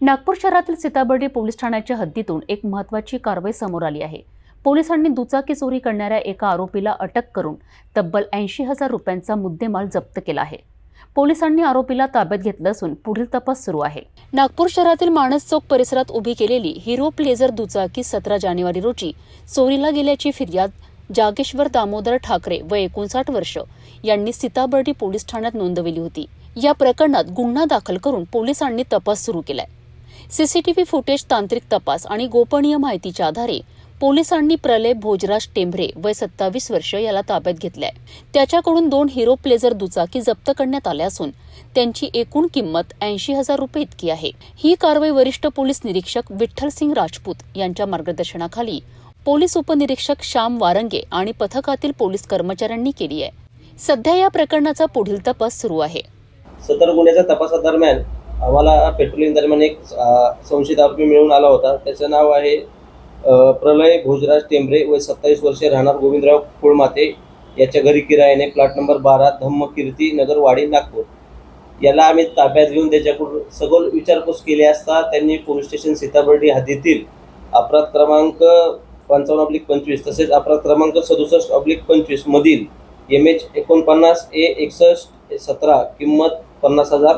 नागपूर शहरातील सीताबर्डी पोलीस ठाण्याच्या हद्दीतून एक महत्त्वाची कारवाई समोर आली आहे. पोलिसांनी दुचाकी चोरी करणाऱ्या एका आरोपीला अटक करून तब्बल ऐंशी हजार रुपयांचा मुद्देमाल जप्त केला आहे. पोलिसांनी आरोपीला ताब्यात घेतलं असून पुढील तपास सुरू आहे. नागपूर शहरातील माणस चौक परिसरात उभी केलेली हिरो प्लेझर दुचाकी सतरा जानेवारी रोजी चोरीला गेल्याची फिर्याद जागेश्वर दामोदर ठाकरे व एकोणसाठ वर्ष यांनी सीताबर्डी पोलीस ठाण्यात नोंदवली होती. या प्रकरणात गुन्हा दाखल करून पोलिसांनी तपास सुरू केलाय. सीसीटीव्ही फुटेज तांत्रिक तपास आणि गोपनीय माहितीच्या आधारे पोलिसांनी प्रलय भोजराज टेंभरे वय सत्तावीस वर्ष याला ताब्यात घेतलंय. त्याच्याकडून दोन हिरो प्लेझर दुचाकी जप्त करण्यात आल्या असून त्यांची एकूण किंमत ऐंशी हजार रुपये इतकी आहे. ही कारवाई वरिष्ठ पोलीस निरीक्षक विठ्ठल सिंग राजपूत यांच्या मार्गदर्शनाखाली पोलीस उपनिरीक्षक श्याम वारंगे आणि पथकातील पोलीस कर्मचाऱ्यांनी केली आहे. सध्या या प्रकरणाचा पुढील तपास सुरू आहे. सदर गुन्ह्याच्या तपासादरम्यान आम्हाला पेट्रोलिंग दरम्यान एक संशयित आरोपी मिळून आला होता. त्याचं नाव आहे प्रलय भोजराज टेंबरे. व सत्तावीस वर्षे राहणार गोविंदराव कुळमाते. याच्या घरी किरायाने प्लॉट नंबर बारा धम्मकीर्ती नगर वाडी नागपूर. याला आम्ही ताब्यात घेऊन त्याच्याकडून सखोल विचारपूस केली असता त्यांनी पोलीस स्टेशन सीताबर्डी हद्दीतील अपराध क्रमांक पंचावन्न ऑब्लिक पंचवीस तसेच अपराध क्रमांक सदुसष्ट ऑब्लिक पंचवीस मधील एम एच एकोणपन्नास ए एकसष्ट सतरा किंमत पन्नास हजार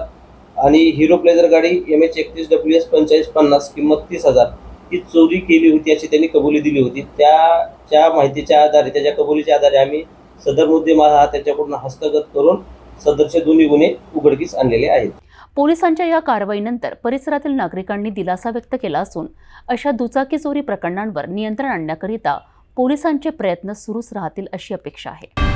आणि हिरो प्लेझर गाडी एम एच एकतीस डब्ल्यू एस पंचेचाळीस पन्नास किंमत तीस हजार ही चोरी केली होती अशी त्यांनी कबुली दिली होती. त्याच्या माहितीच्या आधारे त्याच्या कबुलीच्या आधारे आम्ही सदर मुद्देमाल हा त्याच्याकडून हस्तगत करून सदरचे दोन्ही गुन्हे उघडकीस आणलेले आहेत. पोलिसांच्या या कारवाईनंतर परिसरातील नागरिकांनी दिलासा व्यक्त केला असून अशा दुचाकी चोरी प्रकरणांवर नियंत्रण आणण्याकरिता पोलिसांचे प्रयत्न सुरूच राहतील अशी अपेक्षा आहे.